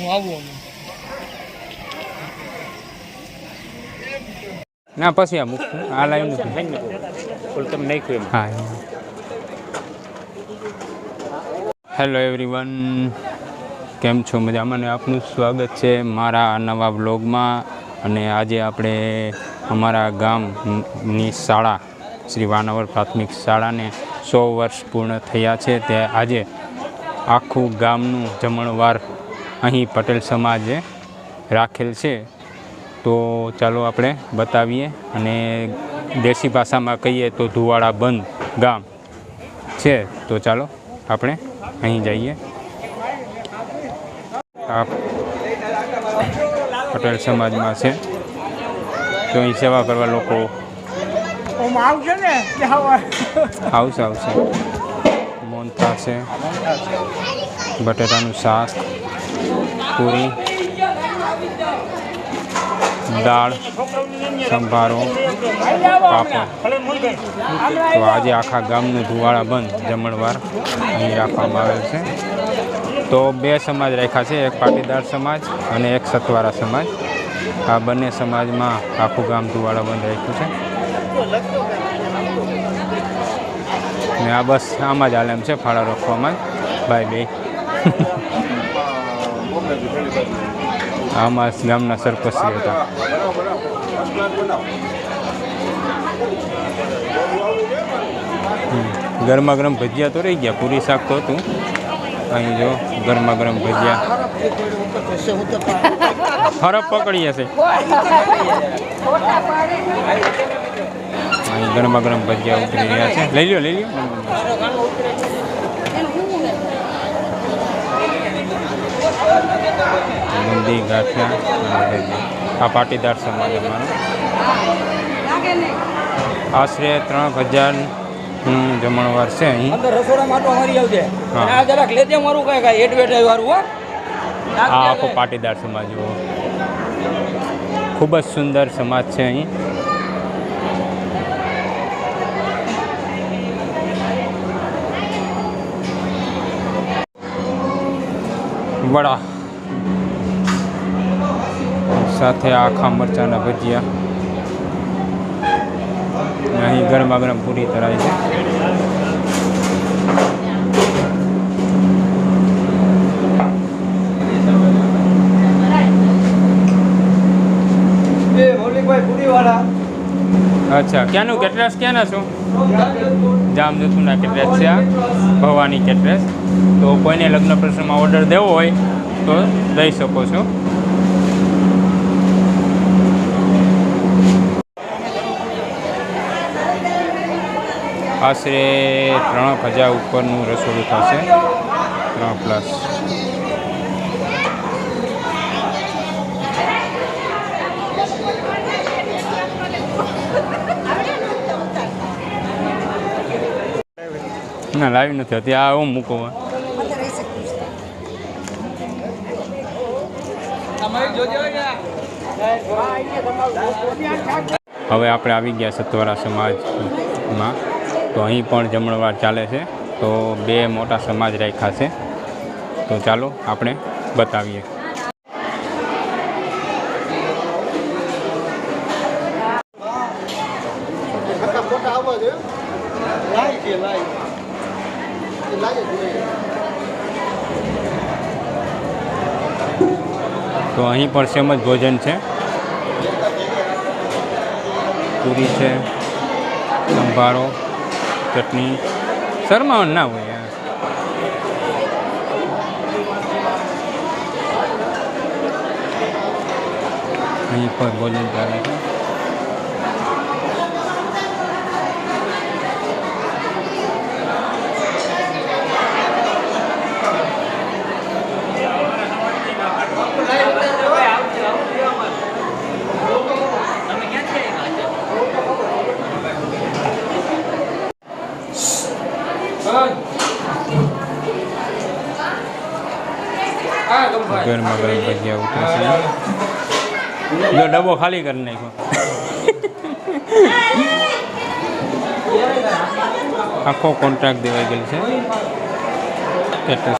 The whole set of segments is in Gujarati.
હું આવું ના પછી આ મૂક. આ લાઈન નથી તમે નાખ્યું એમ. હા હેલો એવરીવન કેમ છો? મજામાં ને આપનું સ્વાગત છે મારા નવા બ્લોગમાં અને આજે આપણે અમારા ગામની શાળા શ્રી વાનાવર પ્રાથમિક શાળાને સો વર્ષ પૂર્ણ થયા છે. તે આજે આખું ગામનું જમણવાર અહીં પટેલ સમાજે રાખેલ છે. તો ચાલો આપણે બતાવીએ અને દેશી ભાષામાં કહીએ તો ધુવાળા બંધ ગામ છે. તો ચાલો આપણે અહીં જઈએ. પટેલ સમાજમાં છે. તો અહીં સેવા કરવા લોકો આવશે ને? આવશે આવશે. મોનથા છે. બટેટાનું શાક. પૂરી, દાળ, સંભારો, પાપડ. તો આજે આખા ગામનું ધુવાળા બંધ જમણવાર અહીં રાખવામાં આવેલ છે. તો બે સમાજ રાખ્યા છે, એક પાટીદાર સમાજ અને એક સતવારા સમાજ. આ બંને સમાજમાં આખું ગામ ધુવાળા બંધ રાખ્યું છે. ને આ બસ આમાં જ આલેમ છે, ફાળા રોકવામાં જ. ભાઈ બે આમાં ગામના સરપંચી હતા. ગરમા ગરમ ભજીયા તો રહી ગયા. પૂરી શાક તો હતું. અહીં જો ગરમા ગરમ ભજીયા. ફરક પકડી હશે. અહીં ગરમા ગરમ ભજીયા ઉતરી રહ્યા છે. લઈ લ્યો લઈ લ્યો. બુંદી ગાંઠિયા આ પાટીદાર સમાજ અમારો. આશરે ત્રણ હજારનું જમણવાર છે અહીં. અંદર મારી આવજે. આ જરાક લેજે મારું કઈ કઈ એડવર્ટાઈઝ વાળું હો. આ આખો પાટીદાર સમાજ જુઓ ખૂબ જ સુંદર સમાજ છે અહીં. વડા. સાથે આખા મરચાના ભજીયા. અહીં ગરમા ગરમ પૂરી તરાય છે. અચ્છા ક્યાંનું કેટરેસ ક્યાંના છો? જામજોતુના કેટરેસ છે આ ભવાની કેટરેસ. તો કોઈને લગ્ન પ્રસંગમાં ઓર્ડર દેવો હોય તો દઈ શકો છો. આશરે ત્રણ હજાર ઉપરનું રસોડું થશે. ત્રણ પ્લસ. ના, લાવી નથી હતી. આ હું મૂકો હવે આપણે આવી ગયા સત્વરા સમાજમાં. તો અહીં પણ જમણવાર ચાલે છે. તો બે મોટા સમાજ રાખ્યા છે. તો ચાલો આપણે બતાવીએ. તો અહીં પણ સેમ જ ભોજન છે. પૂરી છે. સંભારો. ચટણી. શરમાવાનું ના હોય અહીં પણ ભોજન ચાલે છે. ગરમા ગરમ ભજીયા ઉતરે છે. જો ડબ્બો ખાલી કરી નાખ્યો. આખો કોન્ટ્રાક્ટ દેવાઈ ગયેલ છે.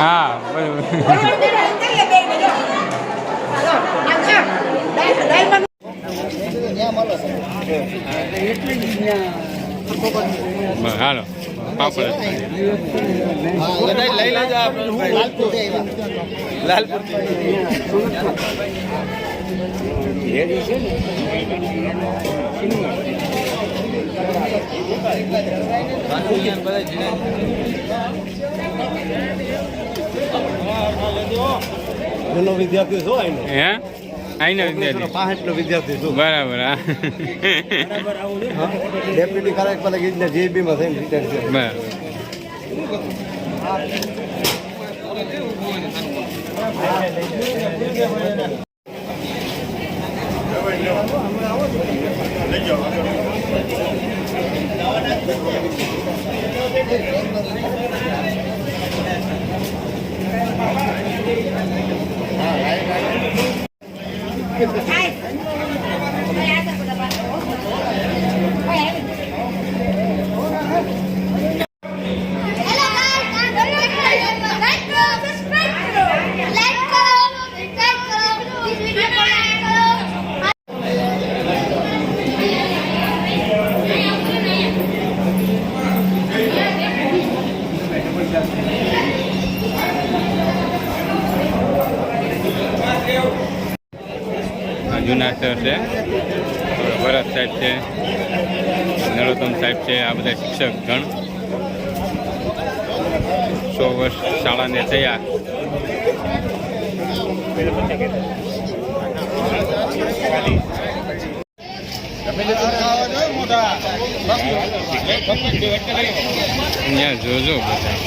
હા હા હા બરોબર બસ, હાલો પાપડ એનો વિદ્યાર્થી શું એનો હે? આઈને વિદ્યાર્થી પાંચ નો વિદ્યાર્થી. છું બરાબર ડેપ્યુટી કલેક્ટર ગીતને જીબી માં થઈને રિટાયર છે બરાબર. હેલો જૂના છે ભરત સાહેબ છે. નરોત્તમ સાહેબ છે, આ બધા શિક્ષક ગણ સો વર્ષ શાળાને થયા. અહીંયા જોજો બધા.